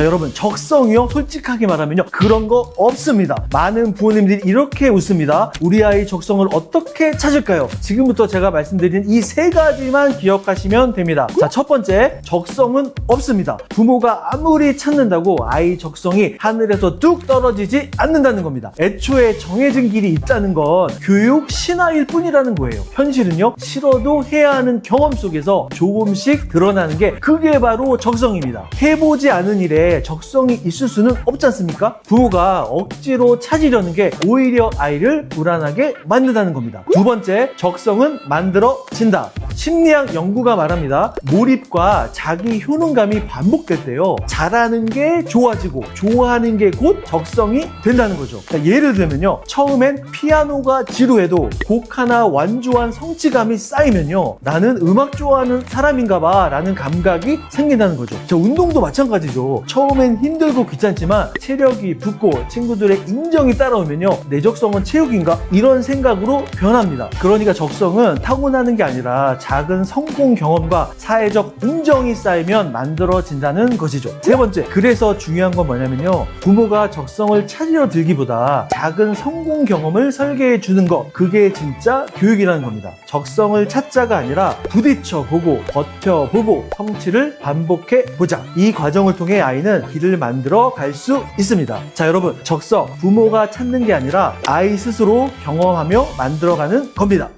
자, 여러분, 적성이요? 솔직하게 말하면요. 그런 거 없습니다. 많은 부모님들이 이렇게 웃습니다. 우리 아이 적성을 어떻게 찾을까요? 지금부터 제가 말씀드린 이 세 가지만 기억하시면 됩니다. 자, 첫 번째, 적성은 없습니다. 부모가 아무리 찾는다고 아이 적성이 하늘에서 뚝 떨어지지 않는다는 겁니다. 애초에 정해진 길이 있다는 건 교육 신화일 뿐이라는 거예요. 현실은요, 싫어도 해야 하는 경험 속에서 조금씩 드러나는 게 그게 바로 적성입니다. 해보지 않은 일에 적성이 있을 수는 없지 않습니까? 부모가 억지로 찾으려는 게 오히려 아이를 불안하게 만든다는 겁니다. 두 번째, 적성은 만들어진다. 심리학 연구가 말합니다. 몰입과 자기 효능감이 반복될 때요. 잘하는 게 좋아지고 좋아하는 게 곧 적성이 된다는 거죠. 자, 예를 들면요. 처음엔 피아노가 지루해도 곡 하나 완주한 성취감이 쌓이면요. 나는 음악 좋아하는 사람인가 봐 라는 감각이 생긴다는 거죠. 자, 운동도 마찬가지죠. 처음엔 힘들고 귀찮지만 체력이 붙고 친구들의 인정이 따라오면요. 내 적성은 체육인가? 이런 생각으로 변합니다. 그러니까 적성은 타고나는 게 아니라 작은 성공 경험과 사회적 인정이 쌓이면 만들어진다는 것이죠. 세 번째, 그래서 중요한 건 뭐냐면요. 부모가 적성을 찾으려 들기보다 작은 성공 경험을 설계해 주는 것. 그게 진짜 교육이라는 겁니다. 적성을 찾자가 아니라 부딪혀 보고 버텨 보고 성취를 반복해 보자. 이 과정을 통해 아이는 길을 만들어 갈 수 있습니다. 자, 여러분, 적성 부모가 찾는 게 아니라 아이 스스로 경험하며 만들어가는 겁니다.